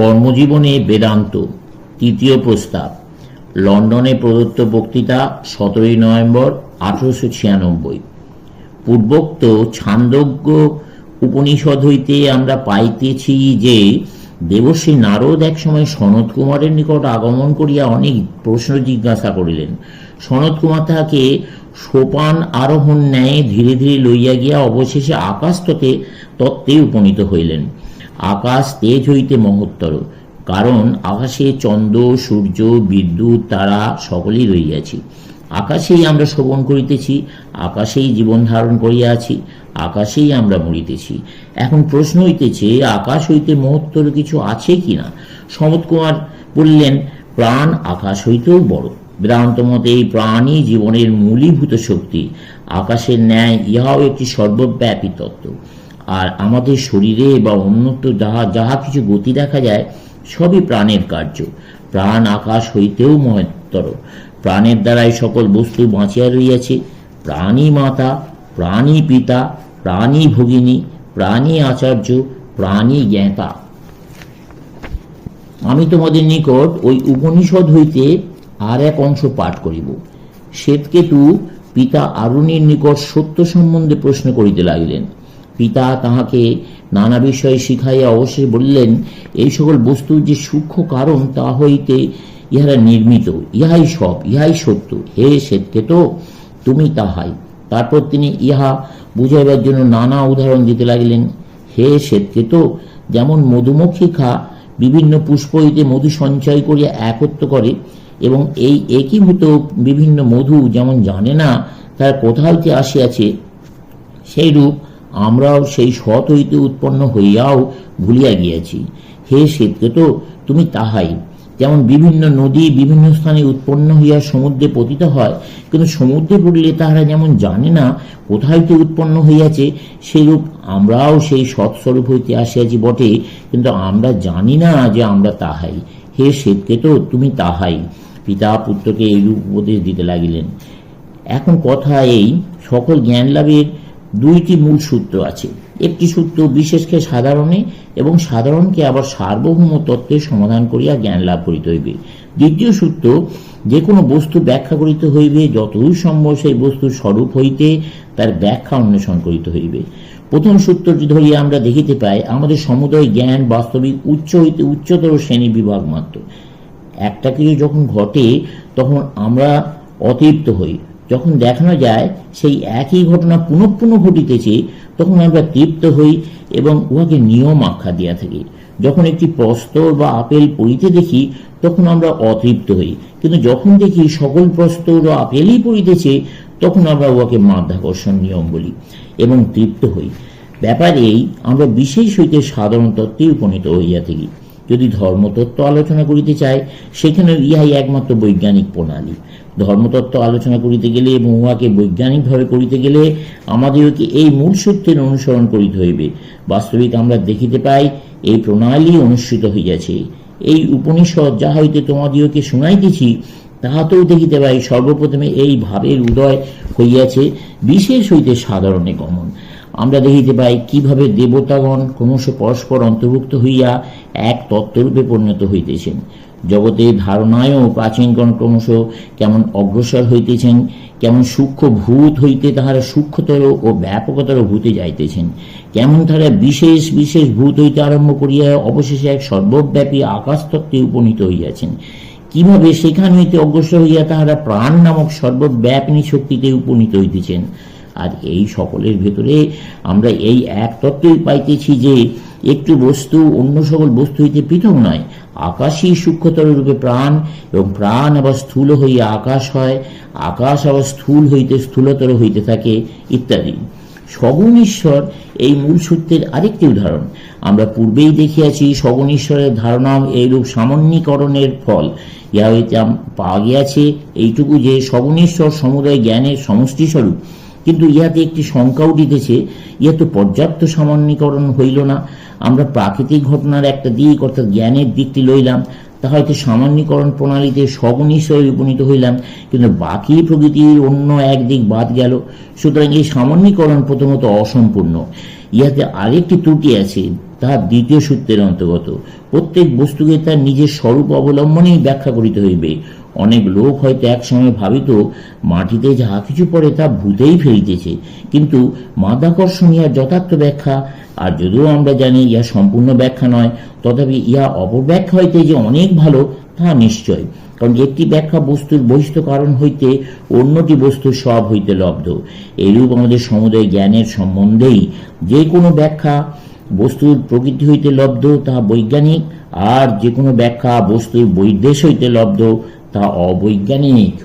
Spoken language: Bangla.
কর্মজীবনে বেদান্ত, তৃতীয় প্রস্তাব, লন্ডনে প্রদত্ত বক্তৃতা, সতেরোই নভেম্বর আঠারোশো ছিয়ানব্বই। পূর্বোক্ত ছান্দজ্ঞ উপনিষদ হইতে আমরা পাইতেছি যে দেবশ্রী নারদ একসময় সনত কুমারের নিকট আগমন করিয়া অনেক প্রশ্ন জিজ্ঞাসা করিলেন। সনত কুমার তাহাকে সোপান আরোহণ ন্যায় ধীরে ধীরে লইয়া গিয়া অবশেষে আকাশততে তত্ত্বে উপনীত হইলেন। আকাশ তেজ হইতে মহত্তর, কারণ আকাশে চন্দ্র, সূর্য, বিদ্যুৎ, তারা সকলেই রইয়াছি আকাশেই আমরা শোভন করিতেছি, আকাশেই জীবন ধারণ করিয়া আছি, আকাশেই আমরা মরিতেছি। এখন প্রশ্ন হইতেছে, আকাশ হইতে মহত্তর কিছু আছে কিনা? সমত কুমার বললেন, প্রাণ আকাশ হইতেও বড়। বেদান্ত মতে এই প্রাণই জীবনের মূলীভূত শক্তি। আকাশের ন্যায় ইহাও একটি সর্বব্যাপী তত্ত্ব। আর আমাদের শরীরে বা অন্যত্র যাহা যাহা কিছু গতি দেখা যায়, সবই প্রাণের কার্য। প্রাণ আকাশ হইতেও মহত্তর। প্রাণের দ্বারাই সকল বস্তু বাঁচিয়া রইয়াছে প্রাণী মাতা, প্রাণী পিতা, প্রাণী ভগিনী, প্রাণী আচার্য, প্রাণী জ্ঞাতা। আমি তোমাদের নিকট ওই উপনিষদ হইতে আর এক অংশ পাঠ করিব। শ্বেতকেতু পিতা আরুণীর নিকট সত্য সম্বন্ধে প্রশ্ন করিতে লাগিলেন। পিতা তাহাকে নানা বিষয়ে শিখাইয়া অবশ্যই বললেন, এই সকল বস্তুর যে সূক্ষ্ম কারণ তা হইতে ইহারা নির্মিত, ইহাই সব, ইহাই সত্য। হে শ্বেতকেতো তুমি তাহাই। তারপর তিনি ইহা বুঝাইবার জন্য নানা উদাহরণ দিতে লাগিলেন। হে শ্বেতকেতো যেমন মধুমক্ষিকা বিভিন্ন পুষ্প হইতে মধু সঞ্চয় করিয়া একত্র করে, এবং এই একীভূত বিভিন্ন মধু যেমন জানে না, তার কোথা হইতে আসিয়াছে, সেইরূপ আমরাও সেই সৎ হইতে উৎপন্ন হইয়াও ভুলিয়া গিয়াছি। হে শ্বেতকেতো, তুমি তাহাই। যেমন বিভিন্ন নদী বিভিন্ন স্থানে উৎপন্ন হইয়া সমুদ্রে পতিত হয়, কিন্তু সমুদ্রে পড়লে তাহারা যেমন জানে না কোথা হইতে উৎপন্ন হইয়াছে সেইরূপ আমরাও সেই সৎস্বরূপ হইতে আসিয়াছি বটে, কিন্তু আমরা জানি না যে আমরা তাহাই। হে শ্বেতকেতো, তুমি তাহাই। পিতা পুত্রকে এইরূপ উপদেশ দিতে লাগিলেন। এখন কথা এই, সকল জ্ঞান লাভের দুইটি মূল সূত্র আছে। একটি সূত্র বিশেষকে সাধারণে এবং সাধারণকে আবার সার্বভৌম তত্ত্বের সমাধান করিয়া জ্ঞান লাভ করিতে হইবে। দ্বিতীয় সূত্র যে কোনো বস্তু ব্যাখ্যা করিতে হইবে, যতদূর সম্ভব সেই বস্তুর স্বরূপ হইতে তার ব্যাখ্যা অন্বেষণ করিতে হইবে। প্রথম সূত্রটি ধরিয়া আমরা দেখিতে পাই, আমাদের সমুদয় জ্ঞান বাস্তবিক উচ্চ হইতে উচ্চতর শ্রেণি বিভাগ মাত্র একটা কিছু যখন ঘটে, তখন আমরা অতৃপ্ত হই। যখন দেখানো যায় সেই একই ঘটনা পুনঃ পুনঃ ঘটিতেছে, তখন আমরা তৃপ্ত হই এবং উহাকে নিয়ম আখ্যা দিয়া থাকি। যখন একটি প্রস্তর বা আপেল পড়িতে দেখি, তখন আমরা অতৃপ্ত হই। কিন্তু যখন দেখি সকল প্রস্তর ও আপেলই পড়িতেছে, তখন আমরা উহাকে মাধ্যাকর্ষণ নিয়ম বলি এবং তৃপ্ত হই। ব্যাপার এই, আমরা বিশেষ হইতে সাধারণ তত্ত্বে উপনীত হইয়া থাকি। যদি ধর্মতত্ত্ব আলোচনা করিতে চায় সেখানে ইহাই একমাত্র বৈজ্ঞানিক প্রণালী। ধর্মতত্ত্ব আলোচনা করিতে গেলে এবং উহাকে বৈজ্ঞানিকভাবে করিতে গেলে আমাদেরকে এই মূল সত্যের অনুসরণ করিতে হইবে? বাস্তবিক আমরা দেখিতে পাই, এই প্রণালী অনুষ্ঠিত হইয়াছে। এই উপনিষদ যা হইতে তোমাদিওকে শুনাইতেছি তাহাতেও দেখিতে পাই সর্বপ্রথমে এই ভাবের উদয় হইয়াছে, বিশেষ হইতে সাধারণে গমন। আমরা দেখিতে পাই কীভাবে দেবতাগণ ক্রমশ পরস্পর অন্তর্ভুক্ত হইয়া এক তত্ত্বরূপে পরিণত হইতেছেন। জগতে ধারণায়ও প্রাচীনগণ ক্রমশ কেমন অগ্রসর হইতেছেন, কেমন সূক্ষ্ম ভূত হইতে তাহারা সূক্ষ্মতর ও ব্যাপকতর ভূতে যাইতেছেন, কেমন তারা বিশেষ বিশেষ ভূত হইতে আরম্ভ করিয়া অবশেষে এক সর্বব্যাপী আকাশতত্ত্বে উপনীত হইয়াছেন। কীভাবে সেখান হইতে অগ্রসর হইয়া তাহারা প্রাণ নামক সর্বব্যাপিনী শক্তিতে উপনীত হইতেছেন? আর এই সকলের ভেতরে আমরা এই এক তত্ত্বই পাইতেছি যে, একটি বস্তু অন্য সকল বস্তু হইতে পৃথক নয়। আকাশই সূক্ষ্মতর রূপে প্রাণ এবং প্রাণ আবার স্থূল হইয়া আকাশ হয়। আকাশ আবার স্থূল হইতে স্থূলতর হইতে থাকে, ইত্যাদি। সগুণ ঈশ্বর এই মূল সূত্রের আরেকটি উদাহরণ। আমরা পূর্বেই দেখিয়াছি সগুণ ঈশ্বরের ধারণা এইরূপ সামান্যীকরণের ফল। ইহা হইতে পাওয়া গিয়াছে এইটুকু যে সগুণ ঈশ্বর সমুদয় জ্ঞানের সমষ্টিস্বরূপ। কিন্তু ইহাতে একটি শঙ্কা উঠিতেছে, ইহা তো পর্যাপ্ত সামান্যীকরণ হইল না। আমরা প্রাকৃতিক ঘটনার একটা দিক অর্থাৎ জ্ঞানের দিকটি লইলাম। হয়তো সামান্যীকরণ প্রণালীতে ঈশ্বরে উপনীত হইলাম, কিন্তু বাকি প্রকৃতির অন্য একদিক বাদ গেল। সুতরাং এই সামান্যীকরণ প্রথমত অসম্পূর্ণ। ইহাতে আরেকটি ত্রুটি আছে, তাহা দ্বিতীয় সূত্রের অন্তর্গত। প্রত্যেক বস্তুকে তার নিজের স্বরূপ অবলম্বনেই ব্যাখ্যা করিতে হইবে। অনেক লোক হয়তো একসময় ভাবিত মাটিতে যাহা কিছু পড়ে তা ভূতেই ফেলিতেছে। কিন্তু মাধ্যাকর্ষণ ইহার যথার্থ ব্যাখ্যা। আর যদিও আমরা জানি ইহা সম্পূর্ণ ব্যাখ্যা নয়, তথাপি ইহা অপব্যাখ্যা হইতে যে অনেক ভালো তাহা নিশ্চয়। কারণ একটি ব্যাখ্যা বস্তুর বহিষ্ঠ কারণ হইতে অন্যটি বস্তুর সব হইতে লব্ধ। এইরূপ আমাদের সমুদয় জ্ঞানের সম্বন্ধেই যে কোনো ব্যাখ্যা বস্তুর প্রকৃতি হইতে লব্ধ, তাহা বৈজ্ঞানিক, আর যে কোনো ব্যাখ্যা বস্তুর বৈদেশ হইতে লব্ধ তা অবৈজ্ঞানিক।